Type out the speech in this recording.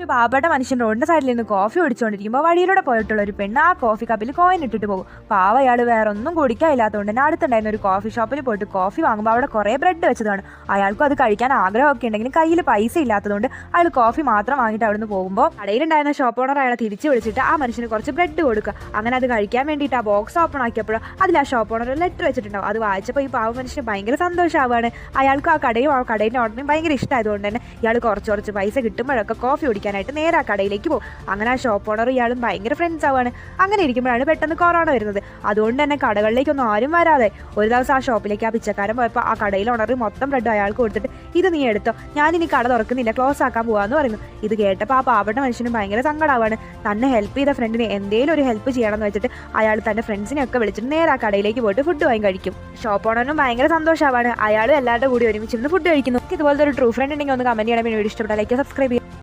ഒരു പാവപ്പെട്ട മനുഷ്യൻ റോഡിന്റെ സൈഡിൽ നിന്ന് കോഫി ഒടിച്ചുകൊണ്ടിരിക്കുമ്പോൾ വഴിയിലൂടെ പോയിട്ടുള്ള ഒരു പെണ്ണ് ആ കോഫി കപ്പിൽ കോയിൻ ഇട്ടിട്ട് പോകും. പാവ അയാൾ വേറെ ഒന്നും കുടിക്കാനില്ലാത്തതുകൊണ്ട് തന്നെ അടുത്തുണ്ടായിരുന്ന ഒരു കോഫി ഷോപ്പിൽ പോയിട്ട് കോഫി വാങ്ങുമ്പോൾ അവിടെ കുറേ ബ്രെഡ് വെച്ചതാണ്. അയാൾക്കും അത് കഴിക്കാൻ ആഗ്രഹമൊക്കെ ഉണ്ടെങ്കിലും കയ്യിൽ പൈസ ഇല്ലാത്തതുകൊണ്ട് അയാൾ കോഫി മാത്രം വാങ്ങിയിട്ട് അവിടെ നിന്ന് പോകുമ്പോൾ കടയിലുണ്ടായിരുന്ന ഷോപ്പ് ഓണർ അയാളെ തിരിച്ചു വിളിച്ചിട്ട് ആ മനുഷ്യന് കുറച്ച് ബ്രെഡ് കൊടുക്കുക. അങ്ങനെ അത് കഴിക്കാൻ വേണ്ടിയിട്ട് ആ ബോക്സ് ഓപ്പൺ ആക്കിയപ്പോൾ അതിൽ ആ ഷോപ്പ് ഓണർ ലെറ്റർ വെച്ചിട്ടുണ്ടാവും. അത് വായിച്ചപ്പോൾ ഈ പാവ മനുഷ്യന് ഭയങ്കര സന്തോഷമാവുകയാണ് അയാൾക്ക് ആ കടയും ആ കടയിന്റെ ഓർഡറിനും ഭയങ്കര ഇഷ്ടമായതുകൊണ്ട് തന്നെ ഇയാൾ കുറച്ച് കുറച്ച് പൈസ കിട്ടുമ്പോഴൊക്കെ കോഫി കുടിക്കാനായിട്ട് നേരെ ആ കടയിലേക്ക് പോകും. അങ്ങനെ ആ ഷോപ്പ് ഓണർ ഇയാളും ഭയങ്കര ഫ്രണ്ട്സ് ആവുകയാണ്. അങ്ങനെ ഇരിക്കുമ്പോഴാണ് പെട്ടെന്ന് കൊറോണ വരുന്നത്. അതുകൊണ്ട് തന്നെ കടകളിലേക്കൊന്നും ആരും വരാതെ ഒരു ദിവസം ആ ഷോപ്പിലേക്ക് ആ പിച്ചക്കാരൻ പോയപ്പോൾ ആ കടയിൽ ഓണർ മൊത്തം ബ്രെഡ് അയാൾക്ക് കൊടുത്തിട്ട് ഇത് നീ എടുത്തോ. ഞാൻ ഇനി കട തുറക്കുന്നില്ല. ക്ലോസ് ആക്കാൻ പോകാമെന്ന് പറയുന്നു. ഇത് കേട്ടപ്പോൾ ആ പാവപ്പെട്ട മനുഷ്യനും ഭയങ്കര സങ്കടമാവാണ് തന്നെ ഹെൽപ്പ് ചെയ്ത ഫ്രണ്ടിന് എന്തെങ്കിലും ഒരു ഹെൽപ്പ് ചെയ്യണമെന്ന് വെച്ചിട്ട് അയാൾ തന്റെ ഫ്രണ്ട്സിനെ ഒക്കെ വിളിച്ചിട്ട് നേരെ ആ കടയിലേക്ക് പോയിട്ട് ഫുഡ് വാങ്ങി കഴിക്കും. ഷോപ്പ് ഓണറിനും ഭയങ്കര സന്തോഷമാണ് അയാളും എല്ലാവരുടെ കൂടി ഒരുമിച്ച് ഫുഡ് കഴിക്കുന്നു. ഇതുപോലത്തെ ഒരു ട്രൂ ഫ്രണ്ട് ഉണ്ടെങ്കിൽ ഒന്ന് കമന്റ് ചെയ്യണം. വീഡിയോ ഇഷ്ടപ്പെട്ടാൽ ലൈക്ക് സബ്സ്ക്രൈബ് ചെയ്യാം.